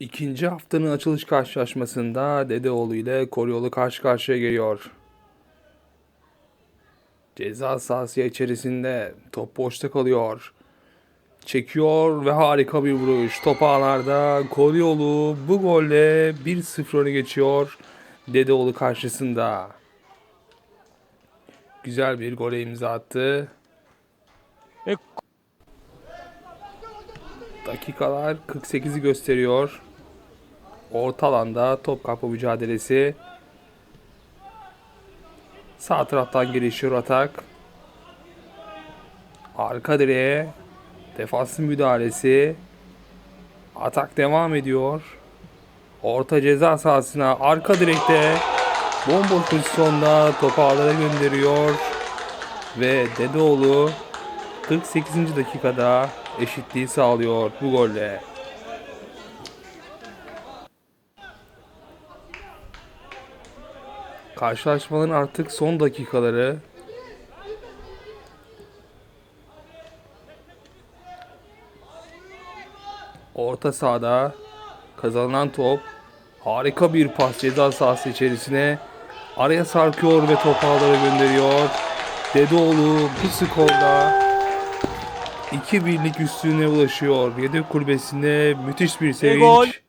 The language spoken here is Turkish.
İkinci haftanın açılış karşılaşmasında Dedeoğlu ile Koryoğlu karşı karşıya geliyor. Ceza sahası içerisinde top boşta kalıyor. Çekiyor ve harika bir vuruş. Top ağlarda Koryoğlu bu golle 1-0 öne geçiyor Dedeoğlu karşısında. Güzel bir gole imza attı. Ve Dakikalar 48'i gösteriyor. Orta alanda top kapma mücadelesi. Sağ taraftan gelişiyor atak. Arka direğe defansın müdahalesi. Atak devam ediyor. Orta ceza sahasına arka direkte bomboş pozisyonda topu ağlara gönderiyor. Ve Dedeoğlu 48. dakikada eşitliği sağlıyor bu golle. Karşılaşmanın artık son dakikaları. Orta sahada kazanılan top harika bir pas ceza sahası içerisine araya sarkıyor ve top gönderiyor. Dedeoğlu bu skorda 2 birlik üstüne ulaşıyor. Yedek kulübesinde müthiş bir sevinç.